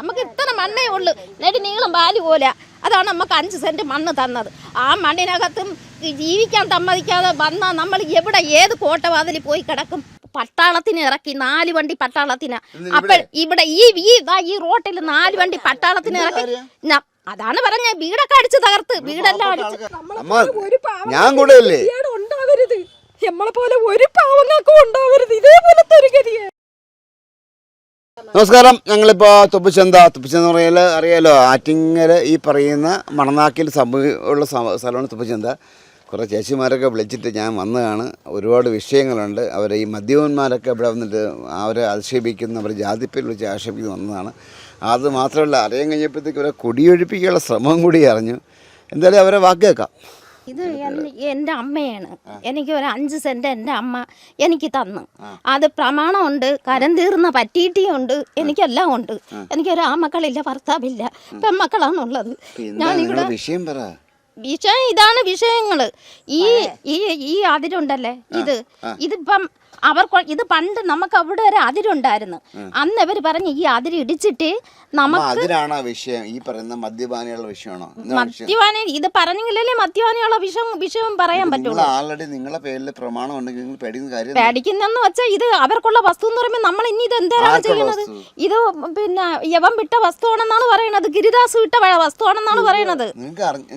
നമുക്ക് ഇത്ര മണ്ണേ ഉള്ളു. നേടി നീളം പാൽ പോലെ അതാണ് നമുക്ക് അഞ്ച് സെന്റ് മണ്ണ് തന്നത്. ആ മണ്ണിനകത്തും ജീവിക്കാൻ സമ്മതിക്കാതെ വന്നാൽ നമ്മൾ എവിടെ ഏത് കോട്ടവാതിൽ പോയി കിടക്കും? പട്ടാളത്തിന് ഇറക്കി നാല് വണ്ടി പട്ടാളത്തിന്. അപ്പോൾ ഇവിടെ ഈ ഈ ഈ റോട്ടിൽ നാല് വണ്ടി പട്ടാളത്തിന് ഇറക്കി. അതാണ് പറഞ്ഞ വീടൊക്കെ അടിച്ച് തകർത്ത്. വീടെല്ലാം അടിച്ച്. ഞാൻ കൂടെ ഉണ്ടാവരുത്. നമ്മളെ പോലെ ഒരു പാവങ്ങൾക്കും ഉണ്ടാവരുത്. ഇതേപോലത്തെ ഒരു ഗതിയെ നമസ്കാരം. ഞങ്ങളിപ്പോൾ തുപ്പിച്ചന്ത തുപ്പിച്ചന്ത പറഞ്ഞാൽ അറിയാലോ? ആറ്റിങ്ങൽ ഈ പറയുന്ന മണനാക്കിൽ സംഭവ ഉള്ള സ്ഥ- സ്ഥലമാണ് തുപ്പിച്ചന്ത കുറേ ചേച്ചിമാരൊക്കെ വിളിച്ചിട്ട് ഞാൻ വന്നതാണ്. ഒരുപാട് വിഷയങ്ങളുണ്ട്. അവർ ഈ മദ്യപന്മാരൊക്കെ ഇവിടെ വന്നിട്ട് അവരെ അധിക്ഷേപിക്കുന്ന അവർ ജാതിപ്പേരിൽ വിളിച്ച് ആക്ഷേപിക്കുന്ന വന്നതാണ്. അത് മാത്രമല്ല അറിയാൻ കഴിഞ്ഞപ്പോഴത്തേക്ക് അവരെ കുടിയൊഴിപ്പിക്കാനുള്ള ശ്രമം കൂടി അറിഞ്ഞു. എന്തായാലും അവരെ വാക്ക് കേൾക്കാം ഇത് എന്റെ അമ്മയാണ്. എനിക്ക് ഒരു അഞ്ച് സെന്റ് എന്റെ അമ്മ എനിക്ക് തന്നു. അത് പ്രമാണമുണ്ട് കരം തീർന്ന പറ്റീട്ടിയുണ്ട് എനിക്കെല്ലാം ഉണ്ട്. എനിക്കൊരു ആമക്കളില്ല ഭർത്താവില്ല പെമ്മക്കളാണുള്ളത്. ഞാൻ നിങ്ങളുടെ വിഷയം പറ. വിഷയം ഇതാണ് വിഷയങ്ങൾ. ഈ ഈ ഈ അതിരുണ്ടല്ലേ ഇത്. ഇതിപ്പം അവർ ഇത് പണ്ട് നമുക്ക് അവിടെ ഒരു അതിരുണ്ടായിരുന്നു. അന്ന് ഇവർ പറഞ്ഞു ഈ അതിര് ഇടിച്ചിട്ട് നമുക്ക് അതിനാണ് ആ വിഷയം? ഈ പറയുന്ന മദ്യപാനികളുടെ വിഷയമാണോ? മദ്യപാന ഇത് പറഞ്ഞെങ്കിലല്ലേ മദ്യപാനിയുള്ള വിഷയം വിഷയം പറയാൻ പറ്റുള്ളൂ. ആൾറെഡി നിങ്ങളുടെ പേരിൽ പ്രമാണം ഉണ്ടെങ്കിൽ നിങ്ങൾ പേടിക്കുന്ന കാര്യം പേടിക്കുന്നെന്ന് വെച്ചാൽ ഇത് അവർക്കുള്ള വസ്തു എന്ന് പറയുമ്പോൾ നമ്മൾ ഇനി ഇത് എന്താണ് ചെയ്യുന്നത്? ഇത് പിന്നെ യവൻ വിട്ട വസ്തുവാണെന്നാണ് പറയണത് ഗിരിദാസ് വിട്ട വസ്തുവാണെന്നാണ് പറയണത്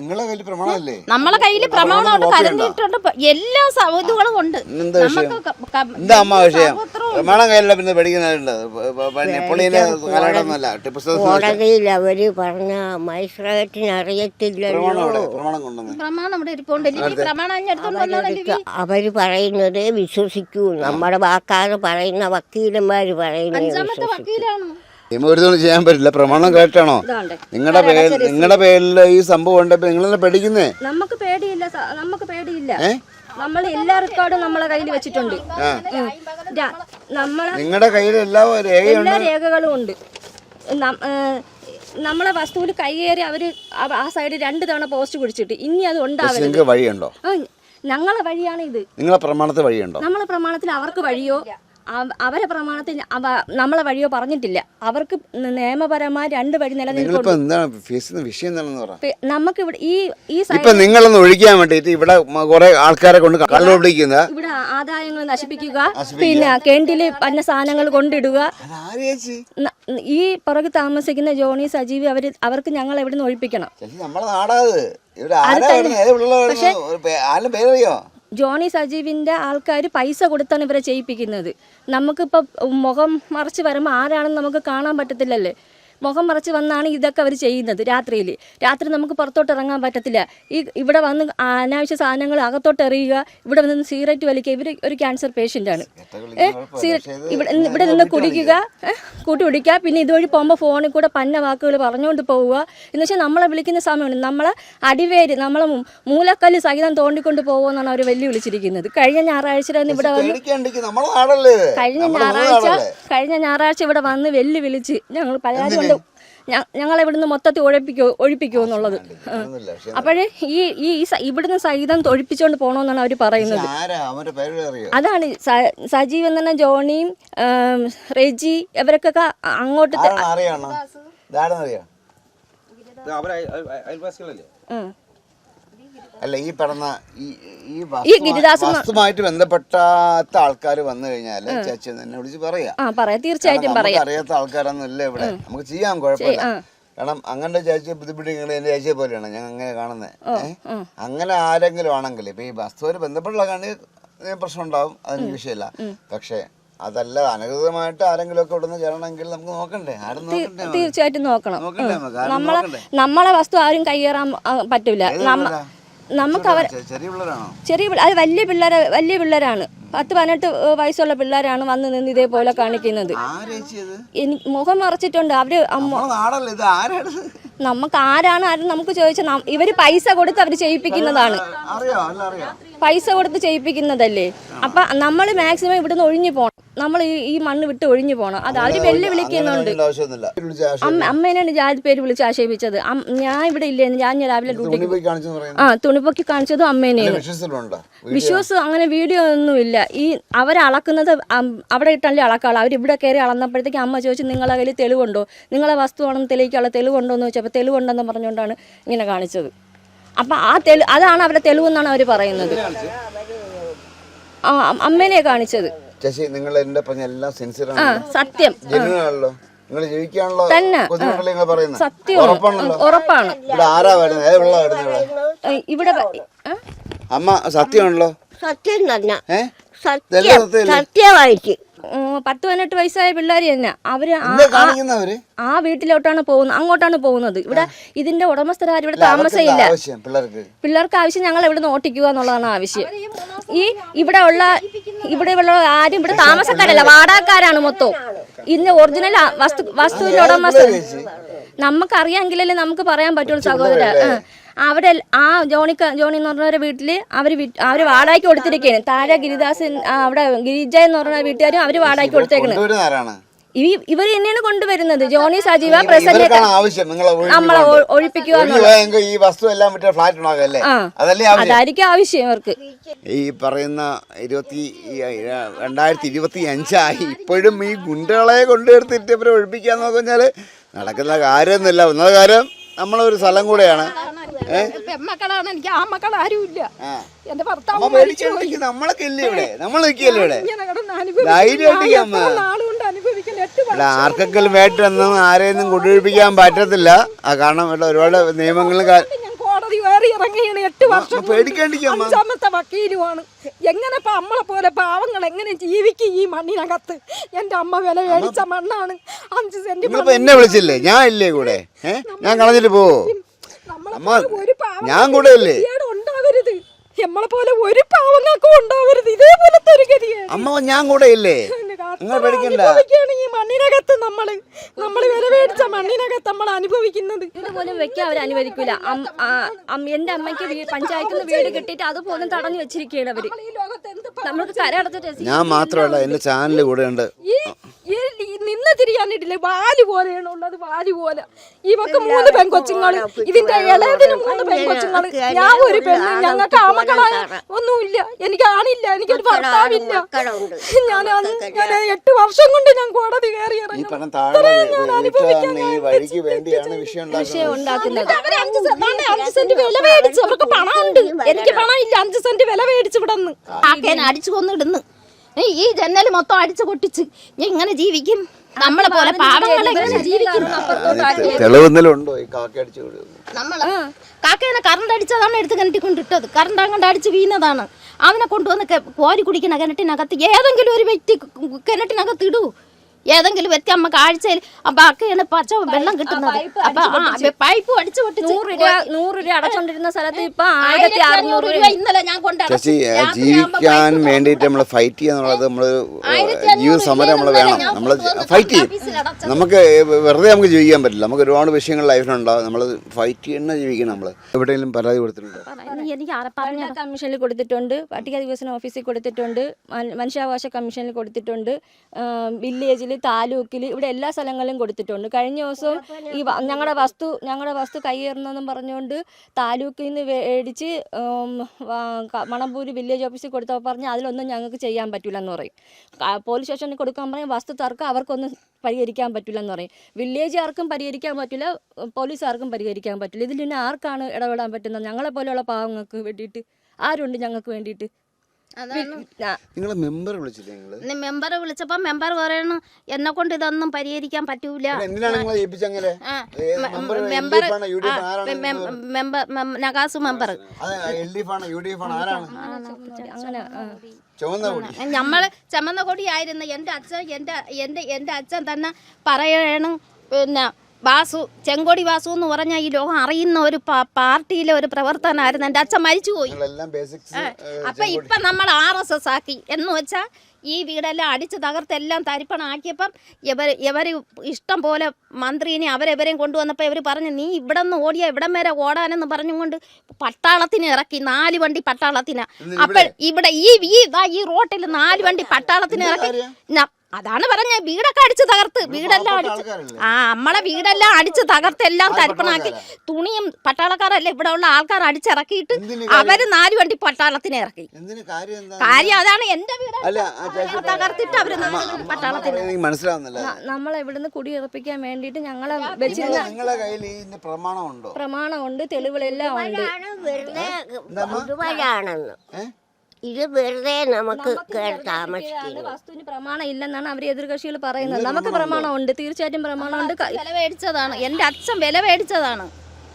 പ്രമാണം കയ്യിൽ പ്രമാണമല്ലേ? നമ്മളെ കയ്യിൽ പ്രമാണമുണ്ട് കരഞ്ഞിട്ടുണ്ട് എല്ലാ സൗകര്യങ്ങളും ഉണ്ട്. നമുക്ക് എന്താ അമ്മ വിഷയം? പ്രമാണം കയ്യില പിന്നെ പഠിക്കുന്നുണ്ട് നെപ്പോളിയനെ കാലഘട്ടമൊന്നുമല്ല. ടിപ്പു സുൽത്താൻ കോടതിയിൽ അവർ പറഞ്ഞ മജിസ്ട്രേറ്റിന് പ്രമാണം അറിയത്തില്ലല്ലോ അവർ പറയുന്നത് വിശ്വസിക്കൂ. നമ്മുടെ വാക്കാർ പറയുന്ന വക്കീലന്മാര് പറയുന്നത് അഞ്ചാമത്തെ വക്കീലാണ്. നിയമം ഒരു ചെയ്യാൻ പറ്റില്ല. പ്രമാണം കേട്ടാണോ നിങ്ങളുടെ പേരിൽ നിങ്ങളുടെ പേരിൽ ഈ സംഭവം ഉണ്ടപ്പോ നിങ്ങൾ പേടിക്കുന്നേ? നമുക്ക് പേടിയില്ല നമുക്ക് പേടിയില്ല? നമ്മൾ എല്ലാ റെക്കോർഡും നമ്മളെ കയ്യിൽ വെച്ചിട്ടുണ്ട്. നമ്മളെ നിങ്ങളുടെ കയ്യിൽ എല്ലാ എല്ലാ രേഖകളും ഉണ്ട്. നമ്മളെ വസ്തുവിൽ കൈയേറി അവർ ആ സൈഡ് രണ്ട് തവണ പോസ്റ്റ് കുടിച്ചിട്ട് ഇനി അത് ഉണ്ടാവില്ല വഴിയുണ്ടോ? ഞങ്ങളെ വഴിയാണ് ഇത്. നിങ്ങളെ പ്രമാണത്തിൽ വഴിയുണ്ടോ? നമ്മളെ പ്രമാണത്തിൽ അവർക്ക് വഴിയോ? അവരെ പ്രമാണത്തിൽ നമ്മളെ വഴിയോ പറഞ്ഞിട്ടില്ല. അവർക്ക് നിയമപരമായ രണ്ട് വഴി പറ. നമുക്ക് ഇവിടെ ഈ ഈ നിങ്ങളൊന്ന് ഒഴിക്കാൻ വേണ്ടിയിട്ട് ഇവിടെ കുറെ ആൾക്കാരെ കൊണ്ട് കള്ളുപിടിക്കുന്ന ഇവിടെ ആദായങ്ങൾ നശിപ്പിക്കുക. പിന്നെ കെണ്ടിൽ പന്ന സാധനങ്ങൾ കൊണ്ടിടുക. ഈ പുറകെ താമസിക്കുന്ന ജോണി സജീവി അവർ അവർക്ക് ഞങ്ങൾ എവിടെ നിന്ന് ഒഴിപ്പിക്കണം നമ്മളെ നാടാത് ഇവിടെ ആരും പേരറിയോ? ജോണി സജീവിന്റെ ആൾക്കാർ പൈസ കൊടുത്താണ് ഇവരെ ചെയ്യിപ്പിക്കുന്നത്. നമുക്കിപ്പോൾ മുഖം മറച്ച് വരുമ്പോൾ ആരാണെന്ന് നമുക്ക് കാണാൻ പറ്റത്തില്ലല്ലേ? മുഖം മറച്ച് വന്നാണ് ഇതൊക്കെ അവർ ചെയ്യുന്നത് രാത്രിയിൽ രാത്രി നമുക്ക് പുറത്തോട്ട് ഇറങ്ങാൻ പറ്റത്തില്ല. ഈ ഇവിടെ വന്ന് അനാവശ്യ സാധനങ്ങൾ അകത്തോട്ട് എറിയുക ഇവിടെ വന്ന് സിഗരറ്റ് വലിക്കുക ഇവർ ഒരു ക്യാൻസർ പേഷ്യന്റാണ് ഇവിടെ ഇവിടെ നിന്ന് കുടിക്കുക കൂട്ടി കുടിക്കുക പിന്നെ ഇതുവഴി പോകുമ്പോൾ ഫോണിൽ കൂടെ പന്ന വാക്കുകൾ പറഞ്ഞുകൊണ്ട് പോവുക. എന്ന് വെച്ചാൽ നമ്മളെ വിളിക്കുന്ന സമയമാണ്. നമ്മളെ അടിവേര് നമ്മളെ മൂലക്കല്ല് സഹിതം തോണ്ടിക്കൊണ്ട് പോകുമെന്നാണ് അവർ വെല്ലുവിളിച്ചിരിക്കുന്നത്. കഴിഞ്ഞ ഞായറാഴ്ച ഇവിടെ വന്ന് കഴിഞ്ഞ ഞായറാഴ്ച കഴിഞ്ഞ ഞായറാഴ്ച ഇവിടെ വന്ന് വെല്ലുവിളിച്ച് ഞങ്ങൾ പരാതി കൊണ്ട് ഞ- ഞങ്ങളെ ഇവിടുന്ന് മൊത്തത്തിൽ ഒഴിപ്പിക്കോ ഒഴിപ്പിക്കുമോ എന്നുള്ളത്. അപ്പോഴേ ഈ ഈ ഇവിടുന്ന് സഹിതം ഒഴിപ്പിച്ചുകൊണ്ട് പോകണമെന്നാണ് അവർ പറയുന്നത്. ആരാ? അവന്റെ പേര് അറിയോ? അതാണ് സജീവ് എന്ന് പറഞ്ഞ ജോണിയും റെജി ഇവരൊക്കെ അങ്ങോട്ട് അറിയാം. അല്ല ഈ പറഞ്ഞ ഈ ഈ വസ്തുമായിട്ട് ബന്ധപ്പെട്ടാത്ത ആൾക്കാർ വന്നു കഴിഞ്ഞാൽ ചേച്ചി എന്നെ വിളിച്ച് പറയാ. തീർച്ചയായിട്ടും അറിയാത്ത ആൾക്കാരൊന്നും ഇല്ല ഇവിടെ. നമുക്ക് ചെയ്യാൻ കുഴപ്പമില്ല. കാരണം അങ്ങനെ ചേച്ചിയെ ബുദ്ധിമുട്ടിങ്ങൾ എന്റെ ചേച്ചിയെ പോലെയാണ് ഞങ്ങൾ അങ്ങനെ കാണുന്നത് അങ്ങനെ ആരെങ്കിലും ആണെങ്കിൽ ഇപ്പൊ ഈ വസ്തുവായിട്ട് കാണി പ്രശ്നം ഉണ്ടാവും അതിന് വിഷയമില്ല. പക്ഷേ അതല്ല അനധികൃതമായിട്ട് ആരെങ്കിലും ഒക്കെ ഇവിടെ നിന്ന് ചേരണമെങ്കിൽ നമുക്ക് നോക്കണ്ടേ? ആരും തീർച്ചയായിട്ടും നോക്കണം. നമ്മളെ നമ്മളെ വസ്തു ആരും കൈയേറാൻ പറ്റില്ല പറ്റൂല? നമുക്ക് അവർ ചെറിയ അത് വലിയ പിള്ളേരെ വലിയ പിള്ളേരാണ്. പത്ത് പതിനെട്ട് വയസ്സുള്ള പിള്ളേരാണ് വന്ന് നിന്ന് ഇതേപോലെ കാണിക്കുന്നത്. മുഖം മറച്ചിട്ടുണ്ട്. അവർ നമുക്ക് ആരാണ് ആരും നമുക്ക് ചോദിച്ചാൽ ഇവർ പൈസ കൊടുത്ത് അവർ ചെയ്യിപ്പിക്കുന്നതാണ്. അറിയോ അല്ല അറിയോ. പൈസ കൊടുത്ത് ചെയ്യിപ്പിക്കുന്നതല്ലേ? അപ്പൊ നമ്മൾ മാക്സിമം ഇവിടുന്ന് ഒഴിഞ്ഞു പോകണം നമ്മൾ ഈ ഈ മണ്ണ് വിട്ട് ഒഴിഞ്ഞു പോകണം അത് അവർ വെല്ലുവിളിക്കുന്നുണ്ട് അമ്മേനാണ് ജാതി പേര് വിളിച്ച് ആക്ഷേപിച്ചത്. ഞാൻ ഇവിടെ ഇല്ലേ ഞാൻ ഞാൻ രാവിലെ ഡ്യൂട്ടിക്ക് പോയി കാണിച്ചെന്ന് പറയുന്നത് ആ തുണിപ്പൊക്കി കാണിച്ചതും അമ്മേനെയാണ് വിശ്വാസം അങ്ങനെ വീഡിയോ ഒന്നും ഇല്ല ഈ അവരെ അളക്കുന്നത് അവിടെ ഇട്ടല്ലേ അളക്കാളൂ. അവർ ഇവിടെ കയറി അളന്നപ്പോഴത്തേക്ക് അമ്മ ചോദിച്ചു നിങ്ങളെ കയ്യിൽ തെളിവുണ്ടോ? നിങ്ങളെ വസ്തുവാണെന്ന് തെളിയിക്കാനുള്ള തെളിവുണ്ടോ? എന്ന് ചോദിച്ചപ്പോൾ തെളിവുണ്ടെന്ന് പറഞ്ഞുകൊണ്ടാണ് ഇങ്ങനെ കാണിച്ചത്. അപ്പം ആ തെളി അതാണ് അവരുടെ തെളിവെന്നാണ് അവർ പറയുന്നത്. ആ അമ്മേനെ കാണിച്ചത്. ചേച്ചി നിങ്ങൾ എന്റെ എല്ലാം സിൻസിയർ ആ സത്യം. ജനുവനാണല്ലോ. നിങ്ങൾ പറയുന്നത്. സത്യമാണ് ഉറപ്പാണ്. ഇവിടെ ആരാ വരുന്നത്? ഏത് വെള്ളം വരുന്നത്? ഇവിടെ? അമ്മ സത്യമാണല്ലോ. സത്യം തന്നെ സത്യം. സത്യമായിട്ട്. പത്ത് പതിനെട്ട് വയസ്സായ പിള്ളേർ തന്നെ. അവർ ആ- വീട്ടിലോട്ടാണ് പോകുന്നത് അങ്ങോട്ടാണ് പോകുന്നത്. ഇവിടെ ഇതിന്റെ ഉടമസ്ഥരാരും ഇവിടെ താമസമില്ല. പിള്ളേർക്ക്? പിള്ളേർക്ക് ആവശ്യം ഞങ്ങൾ ഇവിടെ നിന്ന് ഓട്ടിക്കുക എന്നുള്ളതാണ് ആവശ്യം. ഈ ഇവിടെ ഉള്ള ഇവിടെ ഉള്ള ആരും ഇവിടെ താമസക്കാരല്ല വാടകക്കാരാണ് മൊത്തം. ഇന്ന് ഒറിജിനൽ വസ്തു വസ്തുവിന്റെ ഉടമസ്ഥ നമുക്കറിയാമെങ്കിലല്ലേ നമുക്ക് പറയാൻ പറ്റുള്ളൂ സഹോദര അവിടെ ആ ജോണി ജോണി എന്ന് പറഞ്ഞവരുടെ വീട്ടിൽ അവർ അവർ അവർ വാടകയ്ക്ക് കൊടുത്തിരിക്കുകയാണ് താഴെ ഗിരിദാസ് അവിടെ ഗിരിജ എന്ന് പറഞ്ഞ വീട്ടുകാരും അവർ വാടകയ്ക്ക് കൊടുത്തേക്കുന്നത് ഈ ഇവർ തന്നെയാണ് കൊണ്ടുവരുന്നത്. ജോണി സജീവ പ്രസന്റ് നമ്മളെ ഒഴിപ്പിക്കുക ഈ വസ്തു എല്ലാം ഫ്ലാറ്റ് അതായിരിക്കും ആവശ്യം ഇവർക്ക്. ഈ പറയുന്ന ഇരുപത്തി രണ്ടായിരത്തി ഇരുപത്തി അഞ്ചായി. ഇപ്പോഴും ഈ ഗുണ്ടകളെ കൊണ്ടുവരുത്തിട്ട് ഇവരെ ഒഴിപ്പിക്കാന്ന് പറഞ്ഞാൽ നടക്കുന്ന കാര്യമൊന്നുമില്ല. ഒന്നാമത് കാര്യം നമ്മളൊരു സ്ഥലം കൂടെയാണ്. ഏ? പെമ്മക്കളാണ്. എനിക്ക് ആ മക്കൾ ആരുമില്ല. എന്റെ ഭർത്താവ് നമ്മളൊക്കെ ഇല്ലേ ഇവിടെ. നമ്മളൊക്കെ നിൽക്കിയല്ലേ ഇവിടെ. നാളുകൊണ്ട് അനുഭവിക്കണം ആർക്കെങ്കിലും വേട്ടൊന്നും ആരെയൊന്നും കുടിപ്പിക്കാൻ പറ്റത്തില്ല. ആ കാരണം ഇവിടെ ഒരുപാട് നിയമങ്ങളും കോടതി കയറി ഇറങ്ങിയാണ് എട്ട് വർഷം. അഞ്ചാമത്തെ വക്കീലുമാണ്. എങ്ങനെ ഇപ്പൊ നമ്മളെ പോലെ പാവങ്ങൾ എങ്ങനെ ജീവിക്കും ഈ മണ്ണിനകത്ത്? എന്റെ അമ്മ വില മേടിച്ച മണ്ണാണ്. അഞ്ച് സെന്റ് എന്നെ വിളിച്ചില്ലേ? ഞാൻ ഇല്ലേ കൂടെ? ഞാൻ കളഞ്ഞിട്ട് പോവോ? നമ്മളെ ഒരു പാവം ഞാൻ കൂടെ? ഉണ്ടാവരുത്. നമ്മളെ പോലെ ഒരു പാവങ്ങൾക്കും ഉണ്ടാവരുത്. ഇതേപോലത്തെ ഒരു ഗതിയെ അമ്മ ഞാൻ കൂടെ ഇല്ലേ നിങ്ങൾ പേടിക്കണ്ട. ഈ മണ്ണിനകത്ത് നമ്മൾ. നമ്മൾ വില മേടിച്ച മണ്ണിനകത്ത് നമ്മൾ അനുഭവിക്കുന്നത്. ഇത് പോലും വെക്കാൻ അവർ അനുവദിക്കില്ല എന്റെ അമ്മയ്ക്ക് പഞ്ചായത്തിൽ നിന്ന് വീട് കിട്ടിയിട്ട് അതുപോലും തടഞ്ഞു വെച്ചിരിക്കുകയാണ് അവർ. ഈ ലോകത്ത് എന്ത് പ- നമ്മൾക്ക് കരടച്ചിട്ട് ഞാൻ മാത്രമല്ല എന്റെ ചാനൽ കൂടെ ഉണ്ട് നിന്ന് തിരിയാനിട്ടില്ലേ? വാൽ പോലെയാണ് ഉള്ളത് വാൽ പോലെ. ഇവക്ക് മൂന്ന് പെൺകൊച്ചുങ്ങൾ ഇതിന്റെ ഇളയതിന് മൂന്ന് പെൺകൊച്ചുങ്ങൾ. ഞാൻ ഒരു പെണ്ണ് ഞങ്ങൾക്ക് ആമക്കളായ ഒന്നുമില്ല. എനിക്ക് ആണില്ല എനിക്കൊരു ഭർത്താവില്ല. ഞാൻ ഞാൻ എട്ട് വർഷം കൊണ്ട് ഞാൻ കോടതി കയറി ഈ ഇറങ്ങി. താഴെ വീട്ടുകാരന് ഈ വഴിക്ക് വേണ്ടിയാണ് വിഷയം ഉണ്ടാക്കുന്നത്. ഉണ്ടാക്കുന്നത്. അവർ അഞ്ച് സെ- ദാണ്ടെ അഞ്ച് സെന്റ് വില മേടിച്ചു. അവർക്ക് പണമുണ്ട്. എനിക്ക് പണം ഇല്ല അഞ്ച് സെന്റ് വില മേടിച്ചു ഇവിടെ നിന്ന് ആക്കേനെ അടിച്ചു കൊന്നിടുന്നു. ഈ ജനൽ മൊത്തം അടിച്ചു പൊട്ടിച്ച്. ഞാൻ ഇങ്ങനെ ജീവിക്കും. നമ്മളെ പോലെ പാവങ്ങളെ ഇങ്ങനെ ജീവിക്കും. തെളിവെന്തെങ്കിലും ഉണ്ടോ ഈ നമ്മൾ കാക്കേനെ കറണ്ട് അടിച്ചതാണ് എടുത്ത് കിണറ്റിക്കൊണ്ടിട്ടത്. കറണ്ട് അങ്ങോട്ട് അടിച്ച് വീണതാണ്. അവനെ കൊണ്ടുവന്ന് കെ- കോരി കുടിക്കണ കിണറ്റിനകത്ത് ഏതെങ്കിലും ഒരു വ്യക്തി കു- കിണറ്റിനകത്ത് ഇടൂ. ഏതെങ്കിലും വ്യക്തി നമുക്ക് ആഴ്ചയിൽ അപ്പൊ അക്കയാണ് പച്ച വെള്ളം കിട്ടുന്നത്. അപ്പൊ പൈപ്പ് അടിച്ചു പൊട്ടി നൂറ് രൂപ നൂറ് രൂപ അടച്ചോണ്ടിരുന്ന സ്ഥലത്ത് ഇപ്പൊ ആയിരത്തി അറുന്നൂറ് രൂപ. ഇന്നലെ ഞാൻ കൊണ്ടുവന്നു ചേച്ചി ജീവിക്കാൻ വേണ്ടിയിട്ട് നമ്മൾ ഫൈറ്റ് ചെയ്യാന്നുള്ളത് നമ്മൾ ജീവിത സമരം നമ്മൾ വേണം. നമ്മൾ ഫൈറ്റ് ചെയ്യും. നമുക്ക് വെറുതെ നമുക്ക് ജീവിക്കാൻ പറ്റില്ല. നമുക്ക് ഒരുപാട് വിഷയങ്ങൾ ലൈഫിലുണ്ടാവും. നമ്മൾ ഫൈറ്റ് ചെയ്യുന്ന ജീവിക്കണം നമ്മൾ എവിടെയെങ്കിലും പരാതി കൊടുത്തിട്ടുണ്ടോ? എനിക്ക് കമ്മീഷനിൽ കൊടുത്തിട്ടുണ്ട്. പട്ടിക ദിവസം ഓഫീസിൽ കൊടുത്തിട്ടുണ്ട്. മനുഷ്യാവകാശ കമ്മീഷനിൽ കൊടുത്തിട്ടുണ്ട്. വില്ലേജിൽ താലൂക്കിൽ ഇവിടെ എല്ലാ സ്ഥലങ്ങളിലും കൊടുത്തിട്ടുണ്ട്. കഴിഞ്ഞ ദിവസം ഈ ഞങ്ങളുടെ വസ്തു ഞങ്ങളുടെ വസ്തു കൈയേറുന്നെന്നും പറഞ്ഞുകൊണ്ട് താലൂക്കിൽ നിന്ന് മേടിച്ച് മണമ്പൂര് വില്ലേജ് ഓഫീസിൽ കൊടുത്തപ്പോൾ പറഞ്ഞ് അതിലൊന്നും ഞങ്ങൾക്ക് ചെയ്യാൻ പറ്റില്ല എന്ന് പറയും പോലീസ് സ്റ്റേഷനിൽ കൊടുക്കാൻ പറയും വസ്തു തർക്കം അവർക്കൊന്നും പരിഹരിക്കാൻ പറ്റില്ല എന്ന് പറയും. വില്ലേജുകാർക്കും പരിഹരിക്കാൻ പറ്റില്ല ആർക്കും പരിഹരിക്കാൻ പറ്റില്ല ഇതിൽ പിന്നെ ആർക്കാണ് ഇടപെടാൻ പറ്റുന്നത്? ഞങ്ങളെ പോലെയുള്ള പാവങ്ങൾക്ക് വേണ്ടിയിട്ട് ആരുണ്ട് ഞങ്ങൾക്ക് വേണ്ടിയിട്ട്? നിങ്ങളെ മെമ്പർ വിളിച്ചില്ലേ നിങ്ങൾ മെമ്പറെ വിളിച്ചപ്പോ മെമ്പർ പറയണു എന്നെ കൊണ്ട് ഇതൊന്നും പരിഹരിക്കാൻ പറ്റൂല. മെമ്പർ നഗാസു മെമ്പർ. ഞമ്മൾ ചമന്ന കൊടിയായിരുന്നു. എന്റെ അച്ഛൻ എന്റെ എന്റെ എന്റെ അച്ഛൻ തന്നെ പറയണം. പിന്നെ വാസു ചെങ്കോടി വാസു എന്ന് പറഞ്ഞ ഈ ലോകം അറിയുന്ന ഒരു പാർട്ടിയിലെ ഒരു പ്രവർത്തനമായിരുന്നു എന്റെ അച്ഛൻ മരിച്ചുപോയി. അപ്പൊ ഇപ്പൊ നമ്മൾ ആർ എസ് എസ് ആക്കി. എന്ന് വെച്ചാൽ ഈ വീടെല്ലാം അടിച്ച് തകർത്തെല്ലാം തരിപ്പണാക്കിയപ്പം ഇവർ ഇവർ ഇഷ്ടം പോലെ മന്ത്രിനെ അവരെവരെയും കൊണ്ടുവന്നപ്പോൾ ഇവർ പറഞ്ഞു നീ ഇവിടെ നിന്ന് ഓടിയാൽ ഇവിടം വരെ ഓടാനെന്ന് പറഞ്ഞുകൊണ്ട് പട്ടാളത്തിന് ഇറക്കി. നാല് വണ്ടി പട്ടാളത്തിന്. അപ്പോൾ ഇവിടെ ഈ ഈ റോട്ടിൽ നാല് വണ്ടി പട്ടാളത്തിന് ഇറക്കി. അതാണ് പറഞ്ഞ വീടൊക്കെ അടിച്ച് തകർത്ത്. വീടെല്ലാം അടിച്ച് ആ നമ്മളെ വീടെല്ലാം അടിച്ച് തകർത്ത് എല്ലാം തരിപ്പണാക്കി. തുണിയും പട്ടാളക്കാരല്ലേ ഇവിടെ ഉള്ള ആൾക്കാർ അടിച്ചിറക്കിയിട്ട് അവർ നാല് വണ്ടി പട്ടാളത്തിന് ഇറക്കി. എന്തിന് കാര്യം എന്താ കാര്യം അതാണ്. എന്റെ വീട് തകർത്തിട്ട് അവർ പട്ടാളത്തിന് മനസ്സിലാവുന്നില്ല. നമ്മളെ ഇവിടുന്ന് കുടിയിറപ്പിക്കാൻ വേണ്ടിയിട്ട് ഞങ്ങളെ വെച്ചിരുന്ന പ്രമാണമുണ്ടോ? പ്രമാണമുണ്ട് തെളിവുകളെല്ലാം ഉണ്ട്. ഇത് വെറുതെ നമുക്ക് കേറി താമസിക്കുന്നു വസ്തുവിന് പ്രമാണം ഇല്ലെന്നാണ് അവർ എതിർകക്ഷികൾ പറയുന്നത്. നമുക്ക് പ്രമാണമുണ്ട്. തീർച്ചയായിട്ടും പ്രമാണമുണ്ട്. വില മേടിച്ചതാണ്. എന്റെ അച്ഛൻ വില മേടിച്ചതാണ്.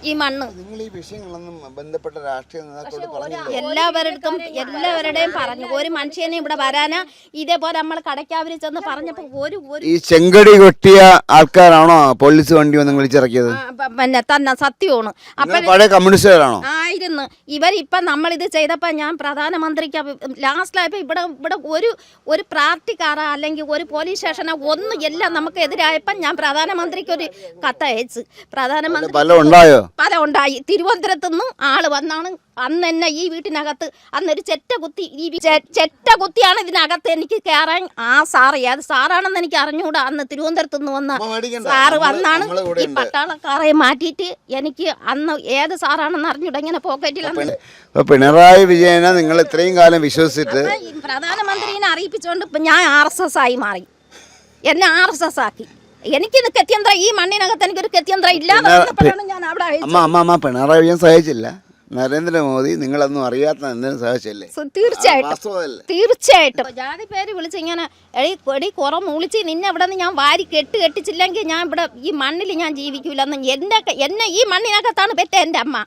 ഈ മണ്ണ്. നിങ്ങൾ ഈ വിഷയങ്ങളൊന്നും ബന്ധപ്പെട്ട രാഷ്ട്രീയ നേതാക്കളോട് എല്ലാവരുടെയും എല്ലാവരുടെയും പറഞ്ഞു. ഒരു മനുഷ്യനെ ഇവിടെ വരാനാ ഇതേപോലെ നമ്മൾ കടയ്ക്കാവര് ചെന്ന് പറഞ്ഞപ്പോ ഒരു ഈ ചെങ്കടി കൊട്ടിയ ആൾക്കാരാണോ പോലീസ് വണ്ടി വന്ന് വിളിച്ചിറക്കിയത്? പിന്നെ തന്നെ സത്യമാണ്. അപ്പൊ നിങ്ങൾ പഴയ കമ്മ്യൂണിസ്റ്റുകാരാണോ? ആയിരുന്നു. ഇവരിപ്പം നമ്മളിത് ചെയ്തപ്പോൾ ഞാൻ പ്രധാനമന്ത്രിക്ക് ലാസ്റ്റിലായപ്പോൾ ഇവിടെ ഇവിടെ ഒരു ഒരു പാർട്ടിക്കാരോ അല്ലെങ്കിൽ ഒരു പോലീസ് സ്റ്റേഷനോ ഒന്നും എല്ലാം നമുക്ക് എതിരായപ്പം ഞാൻ പ്രധാനമന്ത്രിക്ക് ഒരു കത്തയച്ചു. പ്രധാനമന്ത്രി ഉണ്ടായോ? പല ഉണ്ടായി. തിരുവനന്തപുരത്ത് നിന്നും ആൾ വന്നാണ്. അന്ന് എന്നെ ഈ വീട്ടിനകത്ത് അന്നൊരു ചെറ്റ കുത്തി ഈ ചെറ്റ കുത്തിയാണ് ഇതിനകത്ത് എനിക്ക് കയറാൻ ആ സാറ്. ഏത് സാറാണെന്ന് എനിക്ക് അറിഞ്ഞുകൂടാ അന്ന് തിരുവനന്തപുരത്ത് നിന്ന് വന്ന സാറ് വന്നാണ്. ഈ പട്ടാളക്കാറെ പട്ടാളക്കാരെ മാറ്റിയിട്ട് എനിക്ക് അന്ന് ഏത് സാറാണെന്ന് അറിഞ്ഞൂടാ. ഇങ്ങനെ പോക്കറ്റിൽ പിണറായി വിജയനെ നിങ്ങൾ ഇത്രയും കാലം വിശ്വസിച്ചിട്ട് പ്രധാനമന്ത്രിനെ അറിയിപ്പിച്ചുകൊണ്ട് ഇപ്പൊ ഞാൻ ആർ എസ് എസ് ആയി മാറി. എന്നെ ആർ എസ് എസ് ആക്കി. എനിക്ക് ഗത്യന്തരം ഈ മണ്ണിനകത്ത് എനിക്കൊരു ഗത്യന്തരം ഇല്ലാതെ ഞാൻ അവിടെ അയച്ചത്. അമ്മ അമ്മ അമ്മ പിണറായി വിജയൻ സഹായിച്ചില്ല നരേന്ദ്രമോദി നിങ്ങളൊന്നും അറിയാത്ത എന്തിനും സഹായിച്ചല്ലേ തീർച്ചയായിട്ടും. തീർച്ചയായിട്ടും. ജാതി പേര് വിളിച്ച് ഇങ്ങനെ എടി എടി കുറം വിളിച്ച് നിന്നെ ഇവിടെ നിന്ന് ഞാൻ വാരി കെട്ട് കെട്ടിച്ചില്ലെങ്കിൽ ഞാൻ ഇവിടെ ഈ മണ്ണിൽ ഞാൻ ജീവിക്കൂലെന്ന് എന്റെ എന്നെ ഈ മണ്ണിനകത്താണ് പെറ്റ എന്റെ അമ്മ.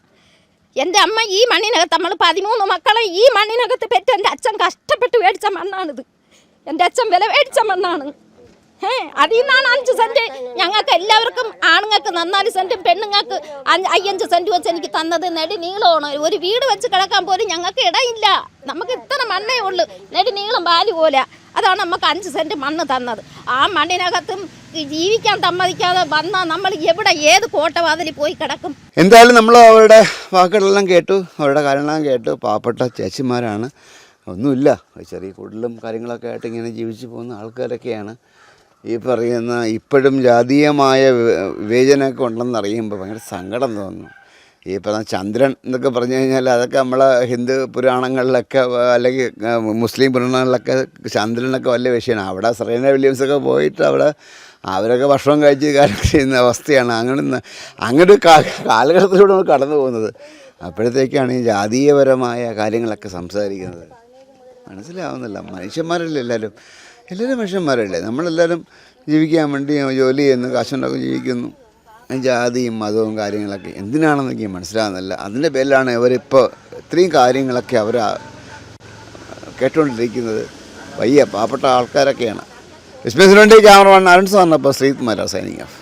എന്റെ അമ്മ ഈ മണ്ണിനകത്ത് നമ്മൾ പതിമൂന്ന് മക്കളെ ഈ മണ്ണിനകത്ത് പെറ്റ എന്റെ അച്ഛൻ കഷ്ടപ്പെട്ട് മേടിച്ച മണ്ണാണിത്. എന്റെ അച്ഛൻ വില മേടിച്ച മണ്ണാണ്. അതിൽ നിന്നാണ് അഞ്ച് സെന്റ്. ഞങ്ങൾക്ക് എല്ലാവർക്കും ആണുങ്ങൾക്ക് നന്നാൽ സെന്റും പെണ്ണുങ്ങൾക്ക് അയ്യഞ്ച് സെന്റ് വെച്ച് എനിക്ക് തന്നത്. നെടി നീളമാണ്. ഒരു വീട് വെച്ച് കിടക്കാൻ പോലും ഞങ്ങൾക്ക് ഇടയില്ല. നമുക്ക് ഇത്ര മണ്ണേ ഉള്ളൂ. നെടി നീളം പാൽ പോലെ. അതാണ് നമുക്ക് അഞ്ച് സെന്റ് മണ്ണ് തന്നത്. ആ മണ്ണിനകത്തും ജീവിക്കാൻ സമ്മതിക്കാതെ വന്നാൽ നമ്മൾ എവിടെ ഏത് കോട്ടവാതിലിൽ പോയി കിടക്കും? എന്തായാലും നമ്മൾ അവരുടെ വാക്കുകളെല്ലാം കേട്ടു. അവരുടെ കാര്യങ്ങളെല്ലാം കേട്ടു. പാവപ്പെട്ട ചേച്ചിമാരാണ്. ഒന്നുമില്ല. ചെറിയ കൂടുതലും കാര്യങ്ങളൊക്കെ ആയിട്ട് ഇങ്ങനെ ജീവിച്ചു പോകുന്ന ആൾക്കാരൊക്കെയാണ്. ഈ പറയുന്ന ഇപ്പോഴും ജാതീയമായ വിവേചനമൊക്കെ ഉണ്ടെന്ന് അറിയുമ്പോൾ ഭയങ്കര സങ്കടം തോന്നുന്നു ഈ പറഞ്ഞ ചന്ദ്രൻ എന്നൊക്കെ പറഞ്ഞു കഴിഞ്ഞാൽ അതൊക്കെ നമ്മളെ ഹിന്ദു പുരാണങ്ങളിലൊക്കെ അല്ലെങ്കിൽ മുസ്ലിം പുരാണങ്ങളിലൊക്കെ ചന്ദ്രനൊക്കെ വലിയ വിഷയമാണ്. അവിടെ സെറീന വില്യംസൊക്കെ പോയിട്ട് അവിടെ അവരൊക്കെ ഭക്ഷണം കഴിച്ച് കാര്യം ചെയ്യുന്ന അവസ്ഥയാണ്. അങ്ങനെ അങ്ങോട്ട് കാലഘട്ടത്തിലൂടെ നമ്മൾ കടന്നു പോകുന്നത്. അപ്പോഴത്തേക്കാണ് ഈ ജാതീയപരമായ കാര്യങ്ങളൊക്കെ സംസാരിക്കുന്നത്. മനസ്സിലാവുന്നില്ല. മനുഷ്യന്മാരല്ലേ എല്ലാവരും? എല്ലാവരും മനുഷ്യന്മാരല്ലേ? നമ്മളെല്ലാവരും ജീവിക്കാൻ വേണ്ടി ജോലി ചെയ്യുന്നു കാശുണ്ടാക്കും ജീവിക്കുന്നു. ജാതിയും മതവും കാര്യങ്ങളൊക്കെ എന്തിനാണെന്നൊക്കെ മനസ്സിലാകുന്നില്ല അതിന്റെ പേരിലാണ് ഇവരിപ്പോൾ ഇത്രയും കാര്യങ്ങളൊക്കെ അവർ കേട്ടുകൊണ്ടിരിക്കുന്നത്. വയ്യ പാവപ്പെട്ട ആൾക്കാരൊക്കെയാണ്. ക്യാമറ വൺ അരുൺ സാറിനപ്പോൾ ശ്രീകുമാര സൈനിങ് ഓഫ്